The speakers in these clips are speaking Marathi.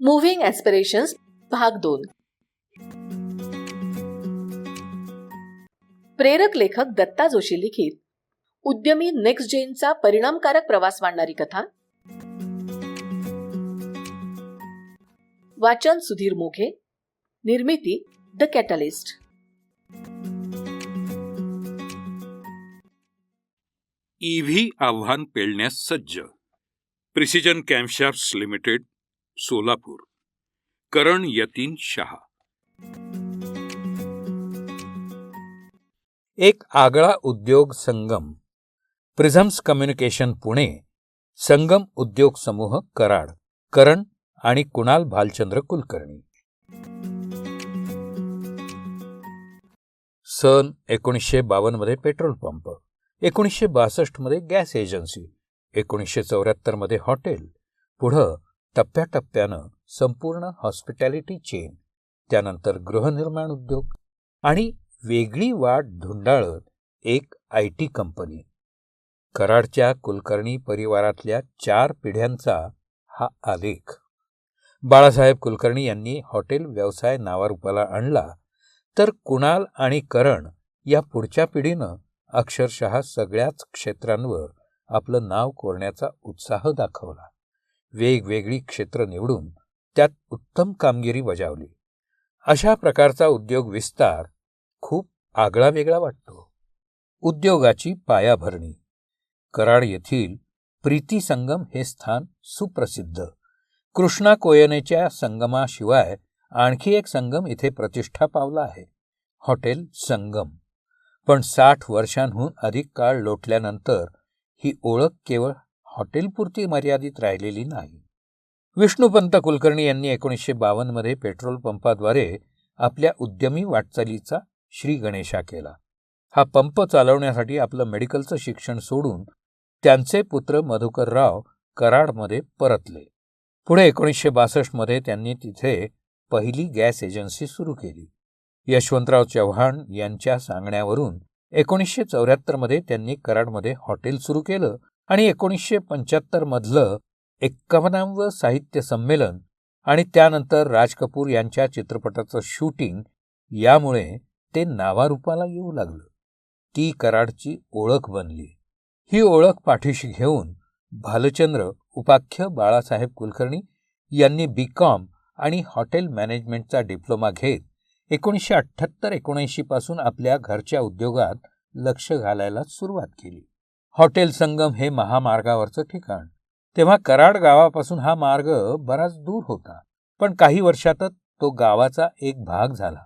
मुव्हिंग ॲस्पिरेशन्स भाग दोन. प्रेरक लेखक दत्ता जोशी लिखित. उद्यमी नेक्स्ट जेनचा परिणामकारक प्रवास मांडणारी कथा. वाचन सुधीर मोघे. निर्मिती द कॅटलिस्ट ईव्ही आव्हान पेलण्यास सज्ज. Precision camshafts limited. Solapur. Karan Yatin Shah. एक आगळा उद्योग संगम. प्रिझम्स कम्युनिकेशन पुणे संगम उद्योग समूह कराड करण आणि कुणाल भालचंद्र कुलकर्णी. सन एकोणीसशे बावन्नमध्ये पेट्रोल पंप एकोणीसशे बासष्टमध्ये गॅस एजन्सी एकोणीसशे चौऱ्याहत्तरमध्ये हॉटेल पुढं टप्प्याटप्प्यानं संपूर्ण हॉस्पिटॅलिटी चेन त्यानंतर गृहनिर्माण उद्योग आणि वेगळी वाट धुंडाळत एक आय टी कंपनी. कराडच्या कुलकर्णी परिवारातल्या चार पिढ्यांचा हा आलेख. बाळासाहेब कुलकर्णी यांनी हॉटेल व्यवसाय नावारूपाला आणला तर कुणाल आणि करण या पुढच्या पिढीनं अक्षरशः सगळ्याच क्षेत्रांवर आपलं नाव कोरण्याचा उत्साह दाखवला. वेगवेगळी क्षेत्र निवडून त्यात उत्तम कामगिरी बजावली. अशा प्रकारचा उद्योग विस्तार खूप आगळा वेगळा वाटतो. उद्योगाची पायाभरणी. कराड येथील प्रीती संगम हे स्थान सुप्रसिद्ध. कृष्णा कोयनेच्या संगमाशिवाय आणखी एक संगम इथे प्रतिष्ठा पावला आहे. हॉटेल संगम. पण साठ वर्षांहून अधिक काळ लोटल्यानंतर ही ओळख केवळ हॉटेलपुरती मर्यादित राहिलेली नाही. विष्णुपंत कुलकर्णी यांनी एकोणीसशे बावन्नमध्ये पेट्रोल पंपाद्वारे आपल्या उद्यमी वाटचालीचा श्री गणेशा केला. हा पंप चालवण्यासाठी आपलं मेडिकलचं शिक्षण सोडून त्यांचे पुत्र मधुकरराव कराडमध्ये परतले. पुढे एकोणीसशे बासष्टमध्ये त्यांनी तिथे पहिली गॅस एजन्सी सुरू केली. यशवंतराव चव्हाण यांच्या सांगण्यावरून एकोणीसशे चौऱ्याहत्तरमध्ये त्यांनी कराडमध्ये हॉटेल सुरू केलं आणि एकोणीसशे पंच्याहत्तरमधलं एक्कावन्नावं साहित्य संमेलन आणि त्यानंतर राज कपूर यांच्या चित्रपटाचं शूटिंग यामुळे ते नावारूपाला येऊ लागलं. ती कराडची ओळख बनली. ही ओळख पाठीशी घेऊन भालचंद्र उपाख्य बाळासाहेब कुलकर्णी यांनी बी कॉम आणि हॉटेल मॅनेजमेंटचा डिप्लोमा घेत एकोणीसशे अठ्ठ्याहत्तर एकोणऐंशीपासून आपल्या घरच्या उद्योगात लक्ष घालायला सुरुवात केली. हॉटेल संगम हे महामार्गावरचं ठिकाण. तेव्हा कराड गावापासून हा मार्ग बराच दूर होता पण काही वर्षातच तो गावाचा एक भाग झाला.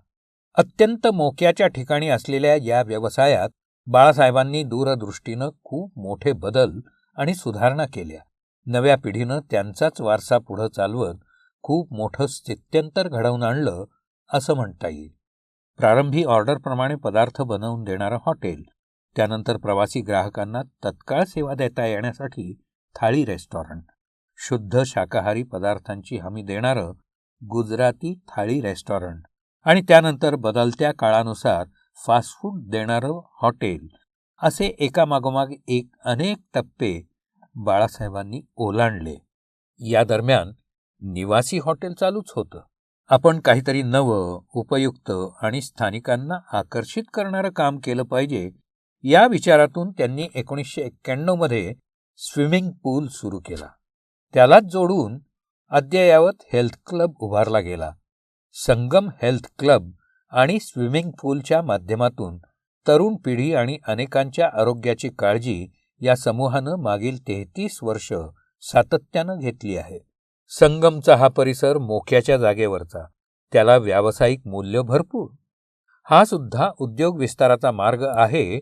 अत्यंत मोक्याच्या ठिकाणी असलेल्या या व्यवसायात बाळासाहेबांनी दूरदृष्टीनं खूप मोठे बदल आणि सुधारणा केल्या. नव्या पिढीनं त्यांचाच वारसा पुढं चालवत खूप मोठं स्थित्यंतर घडवून आणलं असं म्हणता येईल. प्रारंभी ऑर्डरप्रमाणे पदार्थ बनवून देणारं हॉटेल त्यानंतर प्रवासी ग्राहकांना तत्काळ सेवा देता येण्यासाठी थाळी रेस्टॉरंट शुद्ध शाकाहारी पदार्थांची हमी देणारं गुजराती थाळी रेस्टॉरंट आणि त्यानंतर बदलत्या काळानुसार फास्ट फूड देणारं हॉटेल असे एकामागोमाग एक अनेक टप्पे बाळासाहेबांनी ओलांडले. या दरम्यान निवासी हॉटेल चालूच होतं. आपण काहीतरी नवं उपयुक्त आणि स्थानिकांना आकर्षित करणारं काम केलं पाहिजे या विचारातून त्यांनी एकोणीसशे एक्क्याण्णवमध्ये स्विमिंग पूल सुरू केला. त्यालाच जोडून अद्ययावत हेल्थ क्लब उभारला गेला. संगम हेल्थ क्लब आणि स्विमिंग पूलच्या माध्यमातून तरुण पिढी आणि अनेकांच्या आरोग्याची काळजी या समूहानं मागील तेहतीस वर्ष सातत्यानं घेतली आहे. संगमचा हा परिसर मोक्याच्या जागेवरचा. त्याला व्यावसायिक मूल्य भरपूर. हा सुद्धा उद्योग विस्ताराचा मार्ग आहे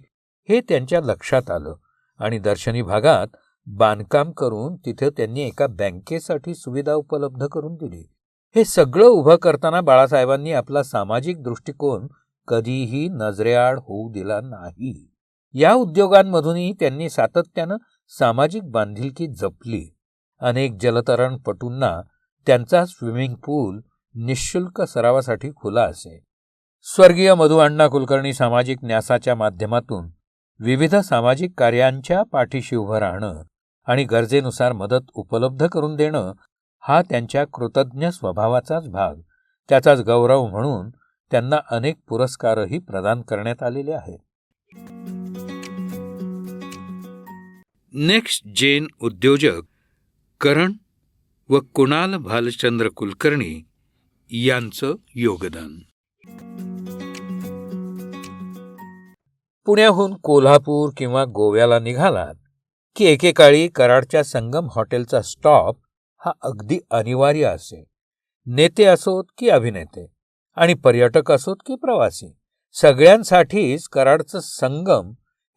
हे त्यांच्या लक्षात आलं आणि दर्शनी भागात बांधकाम करून तिथे त्यांनी एका बँकेसाठी सुविधा उपलब्ध करून दिली. हे सगळं उभं करताना बाळासाहेबांनी आपला सामाजिक दृष्टिकोन कधीही नजरेआड होऊ दिला नाही. या उद्योगांमधूनही त्यांनी सातत्यानं सामाजिक बांधिलकी जपली. अनेक जलतरणपटूंना त्यांचा स्विमिंग पूल निशुल्क सरावासाठी खुला असे. स्वर्गीय मधु अण्णा कुलकर्णी सामाजिक न्यासाच्या माध्यमातून विविध सामाजिक कार्यांच्या पाठीशी उभं राहणं आणि गरजेनुसार मदत उपलब्ध करून देणं हा त्यांच्या कृतज्ञ स्वभावाचाच भाग. त्याचाच गौरव म्हणून त्यांना अनेक पुरस्कारही प्रदान करण्यात आलेले आहेत. नेक्स्ट जेन उद्योजक करण व कुणाल भालचंद्र कुलकर्णी यांचं योगदान. पुण्याहून कोल्हापूर किंवा गोव्याला निघालात की एकेकाळी कराडच्या संगम हॉटेलचा स्टॉप हा अगदी अनिवार्य असे. नेते असोत की अभिनेते आणि पर्यटक असोत की प्रवासी सगळ्यांसाठीच कराडचं संगम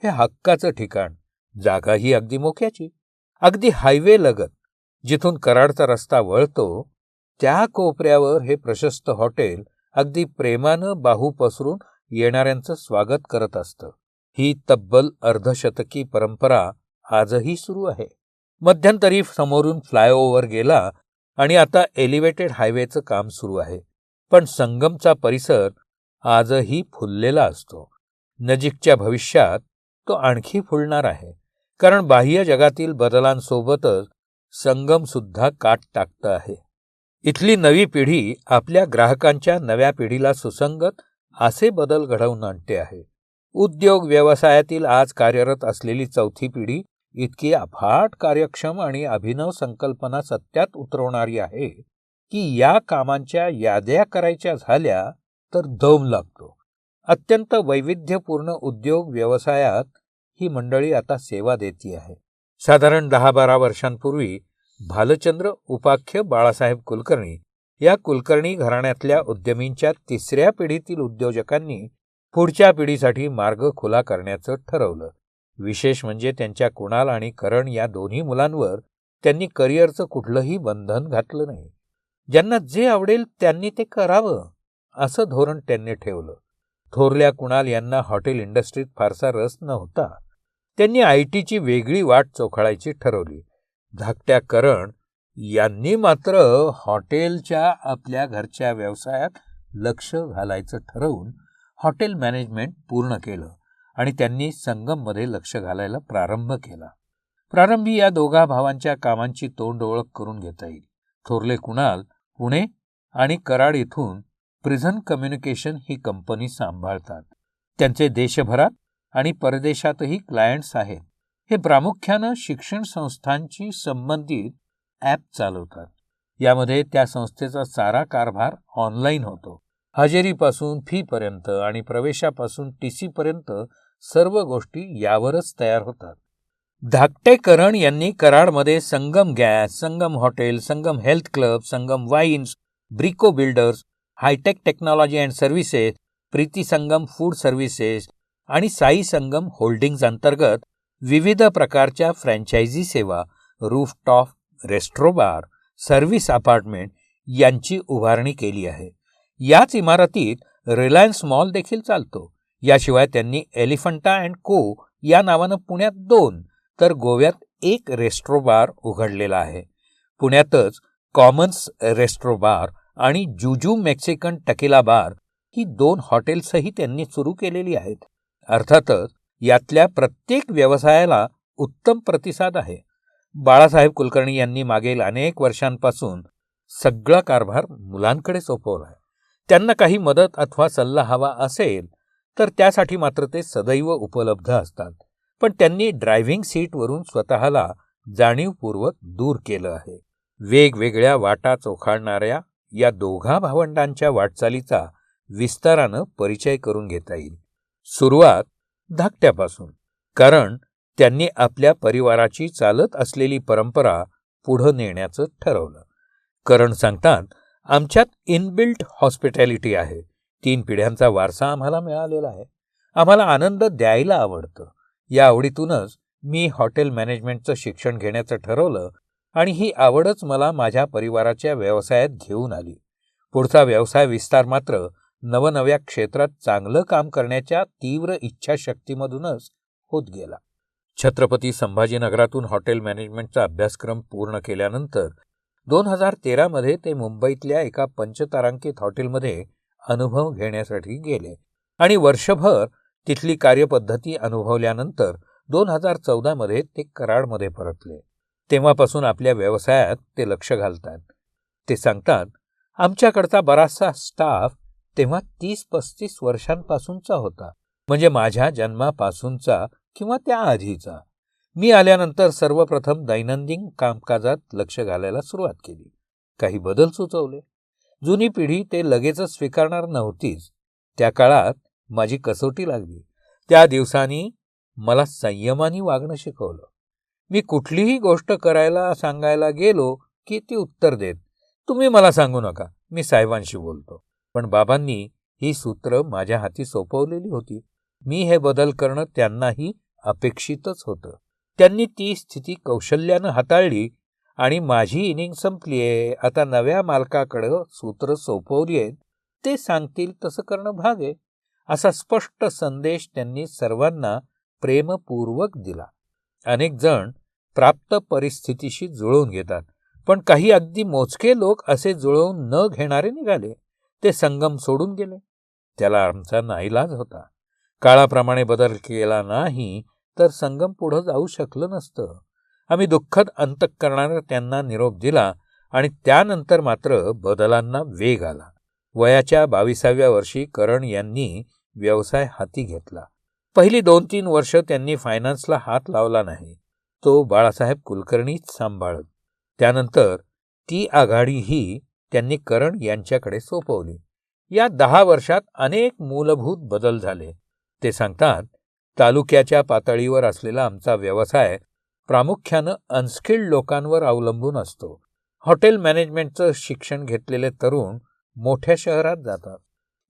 हे हक्काचं ठिकाण जागा ही अगदी मोक्याची. अगदी हायवे लगत जिथून कराडचा रस्ता वळतो त्या कोपऱ्यावर हे प्रशस्त हॉटेल अगदी प्रेमानं बाहू पसरून येणाऱ्यांचं स्वागत करत असतं. ही तब्बल अर्धशतकी परंपरा आजही सुरू आहे. मध्यंतरी समोरून फ्लायओव्हर गेला आणि आता एलिव्हेटेड हायवेचं काम सुरू आहे. पण संगमचा परिसर आजही फुललेला असतो. नजीकच्या भविष्यात तो आणखी फुलणार आहे. कारण बाह्य जगातील बदलांसोबतच संगमसुद्धा काट टाकतं आहे. इथली नवी पिढी आपल्या ग्राहकांच्या नव्या पिढीला सुसंगत असे बदल घडवून आणते आहे. उद्योग व्यवसायातील आज कार्यरत असलेली चौथी पिढी इतकी अफाट कार्यक्षम आणि अभिनव संकल्पना सत्यात उतरवणारी आहे की या कामांच्या याद्या करायच्या झाल्या तर दम लागतो. अत्यंत वैविध्यपूर्ण उद्योग व्यवसायात ही मंडळी आता सेवा देती आहे. साधारण दहा बारा वर्षांपूर्वी भालचंद्र उपाख्य बाळासाहेब कुलकर्णी या कुलकर्णी घराण्यातल्या उद्यमींच्या तिसऱ्या पिढीतील उद्योजकांनी पुढच्या पिढीसाठी मार्ग खुला करण्याचं ठरवलं. विशेष म्हणजे त्यांच्या कुणाल आणि करण या दोन्ही मुलांवर त्यांनी करिअरचं कुठलंही बंधन घातलं नाही. ज्यांना जे आवडेल त्यांनी ते करावं असं धोरण त्यांनी ठेवलं. थोरल्या कुणाल यांना हॉटेल इंडस्ट्रीत फारसा रस नव्हता. त्यांनी आय टीची वेगळी वाट चोखाळायची ठरवली. धाकट्या करण यांनी मात्र हॉटेलच्या आपल्या घरच्या व्यवसायात लक्ष घालायचं ठरवून हॉटेल मॅनेजमेंट पूर्ण केलं आणि त्यांनी संगममध्ये लक्ष घालायला प्रारंभ केला. प्रारंभी या दोघा भावांच्या कामांची तोंड ओळख करून घेता येईल. थोरले कुणाल पुणे आणि कराड इथून प्रिझन कम्युनिकेशन ही कंपनी सांभाळतात. त्यांचे देशभरात आणि परदेशातही क्लायंट्स आहेत. हे प्रामुख्यानं शिक्षण संस्थांशी संबंधित ॲप चालवतात यामध्ये त्या संस्थेचा सारा कारभार ऑनलाईन होतो. हजेरीपासून फीपर्यंत आणि प्रवेशापासून टी सीपर्यंत सर्व गोष्टी यावरच तयार होतात. धाकटे करण यांनी कराडमध्ये Sangam gas Sangam hotel Sangam health club Sangam wines Brico builders hitech technology and services Preeti Sangam food services आणि साई संगम होल्डिंग्ज अंतर्गत विविध प्रकारच्या फ्रँचायझी सेवा रूफटॉप रेस्ट्रोबार सर्व्हिस अपार्टमेंट यांची उभारणी केली आहे. याच इमारतीत रिलायन्स मॉल देखील चालतो. याशिवाय त्यांनी एलिफंटा अँड को या नावानं पुण्यात दोन तर गोव्यात एक रेस्ट्रो बार उघडलेला आहे. पुण्यातच कॉमन्स रेस्ट्रो बार आणि जुजू मेक्सिकन टकिला बार ही दोन हॉटेल्सही त्यांनी सुरू केलेली आहेत. अर्थातच यातल्या प्रत्येक व्यवसायाला उत्तम प्रतिसाद आहे. बाळासाहेब कुलकर्णी यांनी मागील अनेक वर्षांपासून सगळा कारभार मुलांकडे सोपवला आहे. त्यांना काही मदत अथवा सल्ला हवा असेल तर त्यासाठी मात्र ते सदैव उपलब्ध असतात. पण त्यांनी ड्रायव्हिंग सीटवरून स्वतःला जाणीवपूर्वक दूर केलं आहे. वेगवेगळ्या वाटा चोखाळणाऱ्या या दोघा भावंडांच्या वाटचालीचा विस्तारानं परिचय करून घेता येईल. सुरुवात धाकट्यापासून. कारण त्यांनी आपल्या परिवाराची चालत असलेली परंपरा पुढं नेण्याचं ठरवलं. करण सांगतात आमच्यात इनबिल्ट हॉस्पिटॅलिटी आहे. तीन पिढ्यांचा वारसा आम्हाला मिळालेला आहे. आम्हाला आनंद द्यायला आवडतं. या आवडीतूनच मी हॉटेल मॅनेजमेंटचं शिक्षण घेण्याचं ठरवलं आणि ही आवडच मला माझ्या परिवाराच्या व्यवसायात घेऊन आली. पुढचा व्यवसाय विस्तार मात्र नवनव्या क्षेत्रात चांगलं काम करण्याच्या तीव्र इच्छाशक्तीमधूनच होत गेला. छत्रपती संभाजीनगरातून हॉटेल मॅनेजमेंटचा अभ्यासक्रम पूर्ण केल्यानंतर दोन हजार तेरामध्ये ते मुंबईतल्या एका पंचतारांकित हॉटेलमध्ये अनुभव घेण्यासाठी गेले. आणि वर्षभर तिथली कार्यपद्धती अनुभवल्यानंतर दोन हजार चौदामध्ये ते कराडमध्ये परतले. तेव्हापासून आपल्या व्यवसायात ते लक्ष घालतात. ते सांगतात आमच्याकडचा बराचसा स्टाफ तेव्हा तीस पस्तीस वर्षांपासूनचा होता. म्हणजे माझ्या जन्मापासूनचा किंवा त्या आधीचा मी आल्यानंतर सर्वप्रथम दैनंदिन कामकाजात लक्ष घालायला सुरुवात केली. काही बदल सुचवले. जुनी पिढी ते लगेचच स्वीकारणार नव्हतीच. त्या काळात माझी कसोटी लागली. त्या दिवसांनी मला संयमाने वागणं शिकवलं. मी कुठलीही गोष्ट करायला सांगायला गेलो की ती उत्तर देत. तुम्ही मला सांगू नका. मी साहेबांशी बोलतो. पण बाबांनी ही सूत्र माझ्या हाती सोपवलेली होती. मी हे बदल करणं त्यांनाही अपेक्षितच होतं. त्यांनी ती स्थिती कौशल्यानं हाताळली आणि माझी इनिंग संपली आहे. आता नव्या मालकाकडं सूत्र सोपवली आहेत. ते सांगतील तसं करणं भाग आहे. असा स्पष्ट संदेश त्यांनी सर्वांना प्रेमपूर्वक दिला. अनेक जण प्राप्त परिस्थितीशी जुळवून घेतात. पण काही अगदी मोजके लोक असे जुळवून न घेणारे निघाले. ते संगम सोडून गेले. त्याला आमचा नाईलाज होता. काळाप्रमाणे बदल केला नाही तर संगम पुढं जाऊ शकलं नसतं. आम्ही दुःखद अंतःकरणानं त्यांना निरोप दिला आणि त्यानंतर मात्र बदलांना वेग आला. वयाच्या बावीसाव्या वर्षी करण यांनी व्यवसाय हाती घेतला. पहिली दोन तीन वर्ष त्यांनी फायनान्सला हात लावला नाही. तो बाळासाहेब कुलकर्णीच सांभाळत. त्यानंतर ती आघाडीही त्यांनी करण यांच्याकडे सोपवली. या दहा वर्षात अनेक मूलभूत बदल झाले. ते सांगतात तालुक्याच्या पातळीवर असलेला आमचा व्यवसाय प्रामुख्यानं अनस्किल्ड लोकांवर अवलंबून असतो. हॉटेल मॅनेजमेंटचं शिक्षण घेतलेले तरुण मोठ्या शहरात जातात.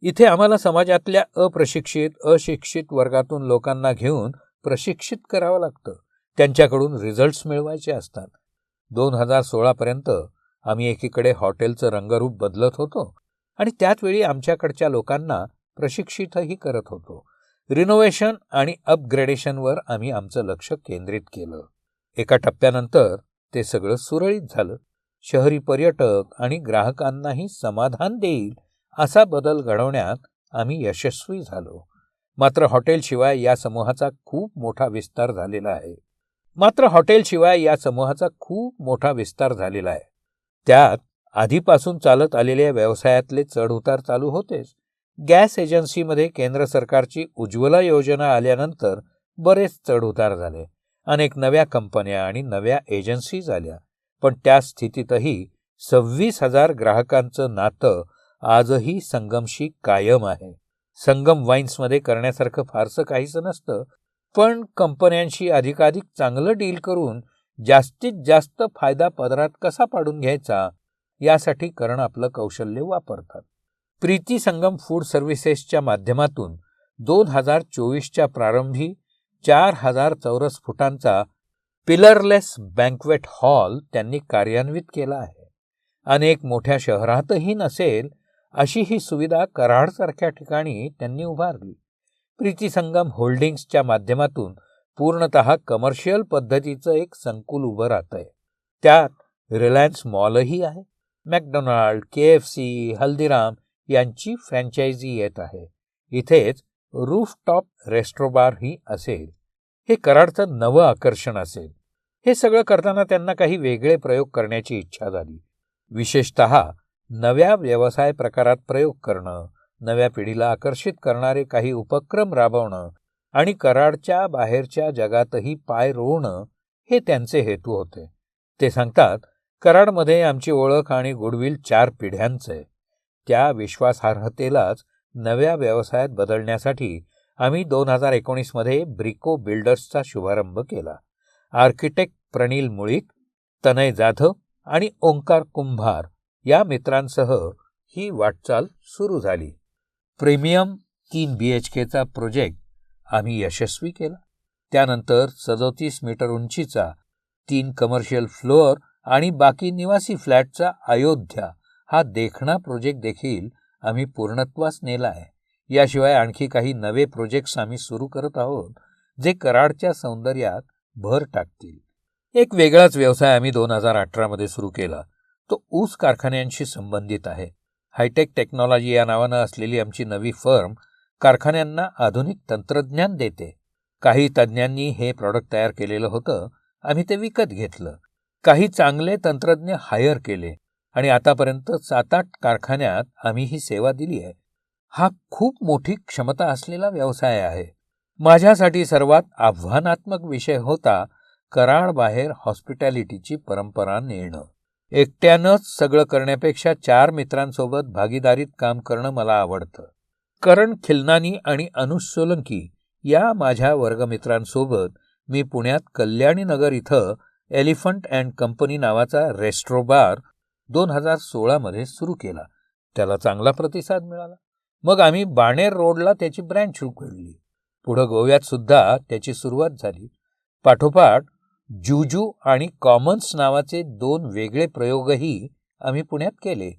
इथे आम्हाला समाजातल्या अप्रशिक्षित अशिक्षित वर्गातून लोकांना घेऊन प्रशिक्षित करावं लागतं. त्यांच्याकडून रिझल्ट्स मिळवायचे असतात. दोन हजार सोळापर्यंत आम्ही एकीकडे हॉटेलचं रंगरूप बदलत होतो आणि त्याचवेळी आमच्याकडच्या लोकांना प्रशिक्षितही करत होतो. रिनोव्हेशन आणि अपग्रेडेशनवर आम्ही आमचं लक्ष केंद्रित केलं. एका टप्प्यानंतर ते सगळं सुरळीत झालं. शहरी पर्यटक आणि ग्राहकांनाही समाधान देईल असा बदल घडवण्यात आम्ही यशस्वी झालो. मात्र हॉटेलशिवाय या समूहाचा खूप मोठा विस्तार झालेला आहे. मात्र हॉटेलशिवाय या समूहाचा खूप मोठा विस्तार झालेला आहे. त्यात आधीपासून चालत आलेल्या व्यवसायातले चढउतार चालू होतेच. गॅस एजन्सीमध्ये केंद्र सरकारची उज्ज्वला योजना आल्यानंतर बरेच चढउतार झाले. अनेक नव्या कंपन्या आणि नव्या एजन्सीज आल्या पण त्या स्थितीतही सव्वीस हजार ग्राहकांचं नातं आजही संगमशी कायम आहे. संगम वाईन्समध्ये करण्यासारखं फारसं काहीच नसतं पण कंपन्यांशी अधिकाधिक चांगलं डील करून जास्तीत जास्त फायदा पदरात कसा पाडून घ्यायचा यासाठी करण आपलं कौशल्य वापरतात. प्रीती संगम फूड सर्व्हिसेसच्या माध्यमातून दोन हजार चोवीसच्या प्रारंभी चार हजार चौरस फुटांचा पिलरलेस बँकवेट हॉल त्यांनी कार्यान्वित केला आहे. अनेक मोठ्या शहरातही नसेल अशी ही सुविधा कराडसारख्या ठिकाणी त्यांनी उभारली. प्रीती संगम होल्डिंग्सच्या माध्यमातून पूर्णत कमर्शियल पद्धतीचं एक संकुल उभं राहतंय. आहे त्यात रिलायन्स मॉलही आहे. McDonald K F C Haldiram यांची फ्रँचायझी येत आहे. इथेच रूफटॉप रेस्ट्रोबार ही असेल. हे कराडचं नवं आकर्षण असेल. हे सगळं करताना त्यांना काही वेगळे प्रयोग करण्याची इच्छा झाली. विशेषत नव्या व्यवसाय प्रकारात प्रयोग करणं नव्या पिढीला आकर्षित करणारे काही उपक्रम राबवणं आणि कराडच्या बाहेरच्या जगातही पाय रोवणं हे त्यांचे हेतू होते. ते सांगतात कराडमध्ये आमची ओळख आणि गुडविल चार पिढ्यांचं. आहे त्या विश्वासार्हतेलाच नव्या व्यवसायात बदलण्यासाठी आम्ही दोन हजार एकोणीसमध्ये ब्रिको बिल्डर्सचा शुभारंभ केला. आर्किटेक्ट प्रणील मुळीक तनय जाधव आणि ओंकार कुंभार या मित्रांसह ही वाटचाल सुरू झाली. प्रीमियम तीन बी एच केचा प्रोजेक्ट आम्ही यशस्वी केला. त्यानंतर सदोतीस मीटर उंचीचा तीन कमर्शियल फ्लोअर आणि बाकी निवासी फ्लॅटचा अयोध्या हा देखणा प्रोजेक्ट देखील आम्ही पूर्णत्वास नेला आहे. याशिवाय आणखी काही नवे प्रोजेक्ट्स आम्ही सुरू करत आहोत जे कराडच्या सौंदर्यात भर टाकतील. एक वेगळाच व्यवसाय आम्ही दोन हजार अठरामध्ये सुरू केला. तो ऊस कारखान्यांशी संबंधित आहे. हायटेक टेक्नॉलॉजी या नावानं असलेली आमची नवी फर्म कारखान्यांना आधुनिक तंत्रज्ञान देते. काही तज्ज्ञांनी हे प्रॉडक्ट तयार केलेलं होतं. आम्ही ते विकत घेतलं. काही चांगले तंत्रज्ञ हायर केले. आणि आतापर्यंत सात आठ कारखान्यात आम्ही ही सेवा दिली आहे. हा खूप मोठी क्षमता असलेला व्यवसाय आहे. माझ्यासाठी सर्वात आव्हानात्मक विषय होता कराडबाहेर हॉस्पिटॅलिटीची परंपरा नेणं. एकट्यानंच सगळं करण्यापेक्षा चार मित्रांसोबत भागीदारीत काम करणं मला आवडतं. करण खिलनानी आणि अनुज सोलंकी या माझ्या वर्गमित्रांसोबत मी पुण्यात कल्याणी नगर इथं एलिफंट अँड कंपनी नावाचा रेस्ट्रो बार दोन हजार सोळामध्ये सुरू केला. त्याला चांगला प्रतिसाद मिळाला. मग आम्ही बाणेर रोडला त्याची ब्रँच उघडली. पुढं गोव्यात सुद्धा त्याची सुरुवात झाली. पाठोपाठ जुजू आणि कॉमन्स नावाचे दोन वेगळे प्रयोगही आम्ही पुण्यात केले.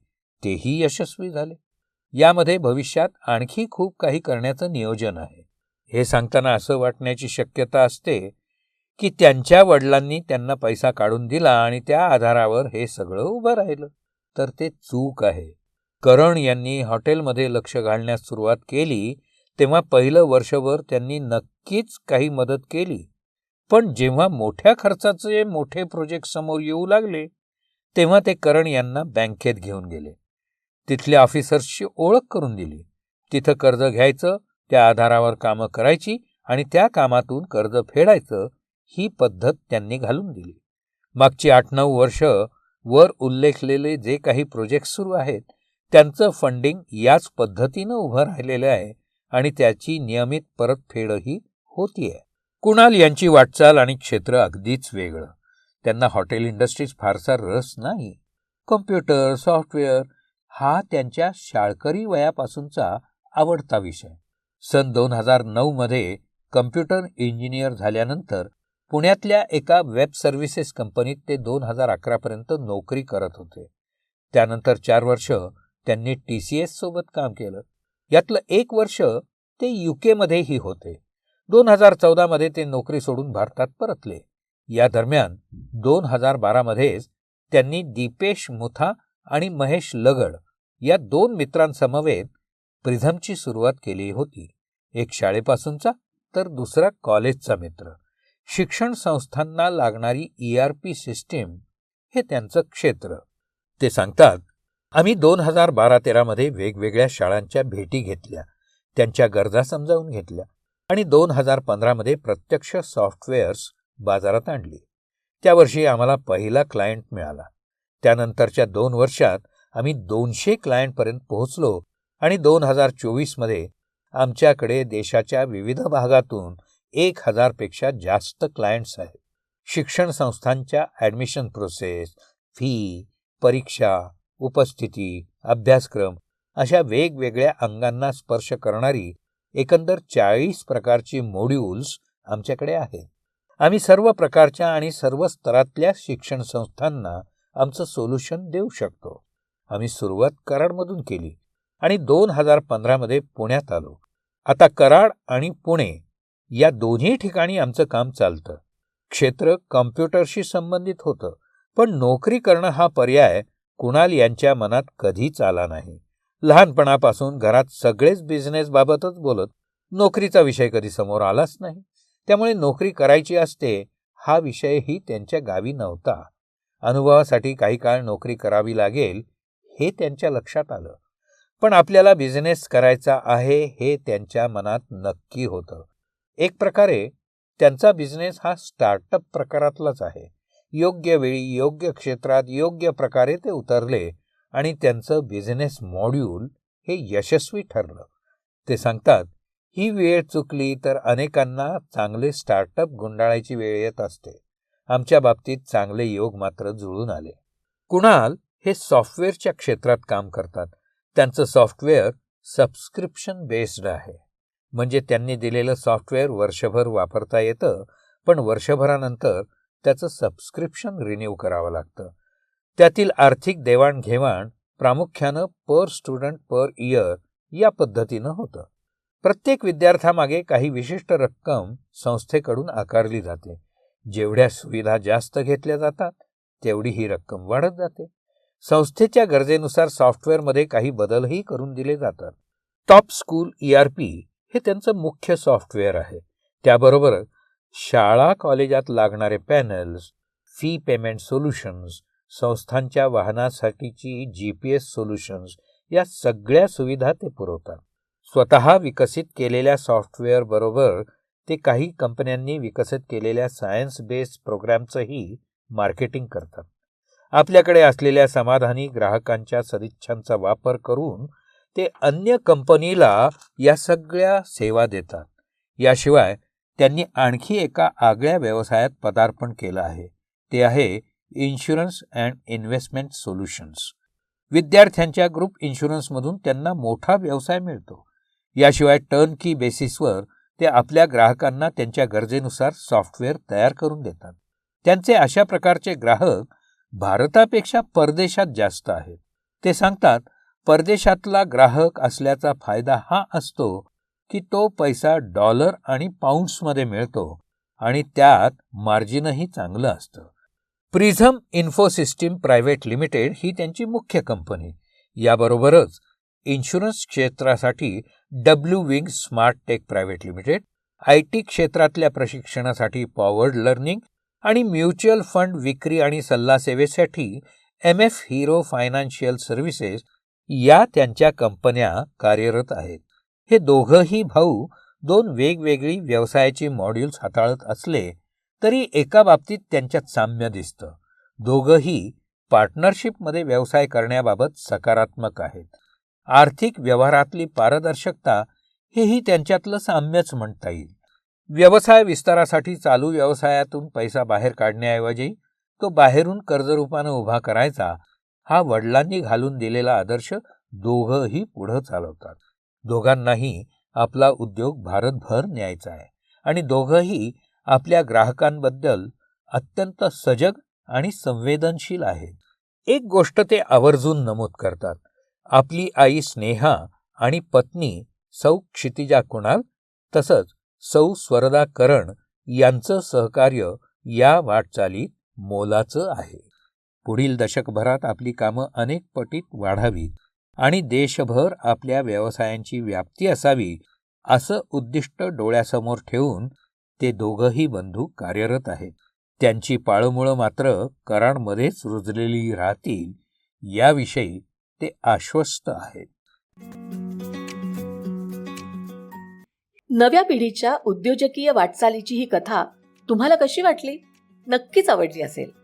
तेही यशस्वी झाले. यामध्ये भविष्यात आणखी खूप काही करण्याचं नियोजन आहे. हे सांगताना असं वाटण्याची शक्यता असते की त्यांच्या वडिलांनी त्यांना पैसा काढून दिला आणि त्या आधारावर हे सगळं उभं राहिलं. तर ते चूक आहे. करण यांनी हॉटेलमध्ये लक्ष घालण्यास सुरुवात केली तेव्हा पहिलं वर्षभर त्यांनी नक्कीच काही मदत केली. पण जेव्हा मोठ्या खर्चाचे मोठे प्रोजेक्ट समोर येऊ लागले तेव्हा ते करण यांना बँकेत घेऊन गेले. तिथल्या ऑफिसर्सची ओळख करून दिली. तिथं कर्ज घ्यायचं त्या आधारावर कामं करायची आणि त्या कामातून कर्ज फेडायचं ही पद्धत त्यांनी घालून दिली. मागची आठ नऊ वर्ष वर उल्लेखलेले जे काही प्रोजेक्ट सुरू आहेत त्यांचं फंडिंग याच पद्धतीनं उभं राहिलेलं आहे आणि त्याची नियमित परतफेडही होतीये. कुणाल यांची वाटचाल आणि क्षेत्र अगदीच वेगळं. त्यांना हॉटेल इंडस्ट्रीज फारसा रस नाही. कम्प्युटर सॉफ्टवेअर हा त्यांच्या शाळकरी वयापासूनचा आवडता विषय. सन दोन हजार नऊमध्ये कम्प्युटर इंजिनियर झाल्यानंतर पुण्यातल्या एका वेब सर्व्हिसेस कंपनीत ते दोन हजार अकरापर्यंत नोकरी करत होते. त्यानंतर चार वर्ष त्यांनी टी सी एस सोबत काम केलं. यातलं एक वर्ष ते यू केमध्येही होते. दोन हजार चौदामध्ये ते नोकरी सोडून भारतात परतले. या दरम्यान दोन हजार बारामध्येच त्यांनी दीपेश मुथा आणि महेश लगड या दोन मित्रांसमवेत प्रिझमची सुरुवात केली होती. एक शाळेपासूनचा तर दुसरा कॉलेजचा मित्र. शिक्षण संस्थांना लागणारी ई आर पी सिस्टीम हे त्यांचं क्षेत्र. ते सांगतात आम्ही दोन हजार बारा तेरामध्ये वेगवेगळ्या शाळांच्या भेटी घेतल्या त्यांच्या गरजा समजावून घेतल्या आणि दोन हजार पंधरामध्ये प्रत्यक्ष सॉफ्टवेअर्स बाजारात आणली. त्या वर्षी आम्हाला पहिला क्लायंट मिळाला. त्यानंतरच्या दोन वर्षात आम्ही दोनशे क्लायंटपर्यंत पोहोचलो आणि दोन हजार चोवीसमध्ये आमच्याकडे देशाच्या विविध भागातून एक हजारपेक्षा जास्त क्लायंट्स आहेत. शिक्षण संस्थांच्या ॲडमिशन प्रोसेस फी परीक्षा उपस्थिती अभ्यासक्रम अशा वेगवेगळ्या अंगांना स्पर्श करणारी एकंदर चाळीस प्रकारची मोड्यूल्स आमच्याकडे आहेत. आम्ही सर्व प्रकारच्या आणि सर्व स्तरातल्या शिक्षण संस्थांना आमचं सोल्युशन देऊ शकतो. आम्ही सुरुवात कराडमधून केली आणि दोन हजार पंधरामध्ये पुण्यात आलो. आता कराड आणि पुणे या दोन्ही ठिकाणी आमचं काम चालतं. क्षेत्र कॉम्प्युटरशी संबंधित होतं पण नोकरी करणं हा पर्याय कुणाल यांच्या मनात कधीच आला नाही. लहानपणापासून घरात सगळेच बिझनेसबाबतच बोलत नोकरीचा विषय कधी समोर आलाच नाही. त्यामुळे नोकरी करायची असते हा विषयही त्यांच्या गावी नव्हता. अनुभवासाठी काही काळ नोकरी करावी लागेल हे त्यांच्या लक्षात आलं. पण आपल्याला बिझनेस करायचा आहे हे त्यांच्या मनात नक्की होतं. एक प्रकारे त्यांचा बिझनेस हा स्टार्टअप प्रकारातलाच आहे. योग्य वेळी योग्य क्षेत्रात योग्य प्रकारे ते उतरले आणि त्यांचं बिझनेस मॉड्यूल हे यशस्वी ठरलं. ते सांगतात ही वेळ चुकली तर अनेकांना चांगले स्टार्टअप गुंडाळायची वेळ येत असते. आमच्या बाबतीत चांगले योग मात्र जुळून आले. कुणाल हे सॉफ्टवेअरच्या क्षेत्रात काम करतात. त्यांचं सॉफ्टवेअर सबस्क्रिप्शन बेस्ड आहे. म्हणजे त्यांनी दिलेलं सॉफ्टवेअर वर्षभर वापरता येतं पण वर्षभरानंतर त्याचं सबस्क्रिप्शन रिन्यू करावं लागतं. त्यातील आर्थिक देवाणघेवाण प्रामुख्यानं पर स्टुडंट पर इयर या पद्धतीनं होतं. प्रत्येक विद्यार्थ्यामागे काही विशिष्ट रक्कम संस्थेकडून आकारली जाते. जेवढ्या सुविधा जास्त घेतल्या जातात तेवढी ही रक्कम वाढत जाते. संस्थेच्या गरजेनुसार सॉफ्टवेअरमध्ये काही बदलही करून दिले जातात. Top school E R P हे त्यांचं मुख्य सॉफ्टवेअर आहे. त्याबरोबर शाळा कॉलेजात लागणारे पॅनल्स फी पेमेंट सोल्युशन्स संस्थांच्या वाहनासाठीची जी पी एस सोल्युशन्स या सगळ्या सुविधा ते पुरवतात. स्वतः विकसित केलेल्या सॉफ्टवेअर बरोबर ते काही कंपन्यांनी विकसित केलेल्या सायन्स बेस्ड प्रोग्रामचंही मार्केटिंग करतात. आपल्याकडे असलेल्या समाधानी ग्राहकांच्या सदिच्छांचा वापर करून ते अन्य कंपनीला या सगळ्या सेवा देतात. याशिवाय त्यांनी आणखी एका आगळ्या व्यवसायात पदार्पण केलं आहे. ते आहे इन्शुरन्स अँड इन्व्हेस्टमेंट सोल्युशन्स विद्यार्थ्यांच्या ग्रुप इन्शुरन्समधून त्यांना मोठा व्यवसाय मिळतो. याशिवाय टर्न की बेसिसवर ते आपल्या ग्राहकांना त्यांच्या गरजेनुसार सॉफ्टवेअर तयार करून देतात. त्यांचे अशा प्रकारचे ग्राहक भारतापेक्षा परदेशात जास्त आहेत. ते सांगतात परदेशातला ग्राहक असल्याचा फायदा हा असतो की तो पैसा डॉलर आणि पाऊंड्समध्ये मिळतो आणि त्यात मार्जिनही चांगलं असतं. प्रिझम इन्फोसिस्टीम प्रायव्हेट लिमिटेड ही त्यांची मुख्य कंपनी. याबरोबरच इन्शुरन्स क्षेत्रासाठी W wing smart tech private limited I T क्षेत्रातल्या प्रशिक्षणासाठी पॉवर्ड लर्निंग आणि म्युच्युअल फंड विक्री आणि सल्ला सेवेसाठी M F hero financial services या त्यांच्या कंपन्या कार्यरत आहेत. हे दोघंही भाऊ दोन वेगवेगळी व्यवसायाची मॉड्यूल्स हाताळत असले तरी एका बाबतीत त्यांच्यात साम्य दिसतं. दोघंही पार्टनरशिपमध्ये व्यवसाय करण्याबाबत सकारात्मक आहेत. आर्थिक व्यवहारातली पारदर्शकता हेही त्यांच्यातलं साम्यच म्हणता येईल. व्यवसाय विस्तारासाठी चालू व्यवसायातून पैसा बाहेर काढण्याऐवजी तो बाहेरून कर्जरूपानं उभा करायचा हा वडिलांनी घालून दिलेला आदर्श दोघंही पुढं चालवतात. दोघांनाही आपला उद्योग भारतभर न्यायचा आहे आणि दोघंही आपल्या ग्राहकांबद्दल अत्यंत सजग आणि संवेदनशील आहेत. एक गोष्ट ते आवर्जून नमूद करतात. आपली आई स्नेहा आणि पत्नी सौ क्षितिजा कुणाल तसंच सौ स्वरदा करण यांचं सहकार्य या वाटचालीत मोलाचं आहे. पुढील दशकभरात आपली कामं अनेक पटीत वाढावीत आणि देशभर आपल्या व्यवसायांची व्याप्ती असावी असं उद्दिष्ट डोळ्यासमोर ठेवून ते दोघंही बंधू कार्यरत आहेत. त्यांची पाळमुळं मात्र कराडमध्येच रुजलेली राहतील याविषयी ते आश्वस्त आहेत. नव्या पिढीच्या उद्योजकीय वाटचालीची ही कथा तुम्हाला कशी वाटली? नक्कीच आवडली असेल.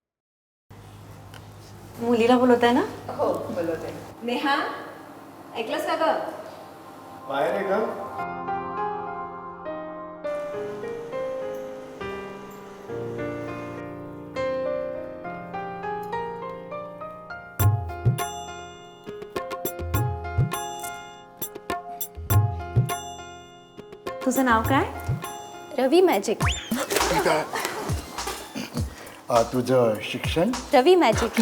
मुलीला बोलवत आहे ना? हो बोलवते. नेहा ऐकलंस का ग? बाहेर आहे का तुझं नाव काय? रवी मॅजिक तुझं शिक्षण? रवी मॅजिक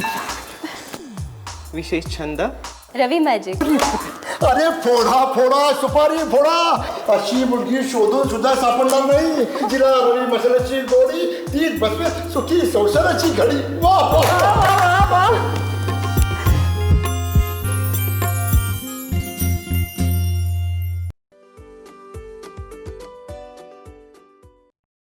विशेष छंद? रवी मॅजिक अरे फोडा फोडा सुपारी फोडा. अशी मुलगी शोधून सुद्धा सापडणार नाही. जिला रवी मसाल्याची गोडी ती बसवे सुखी संसाराची घडी. वा वा.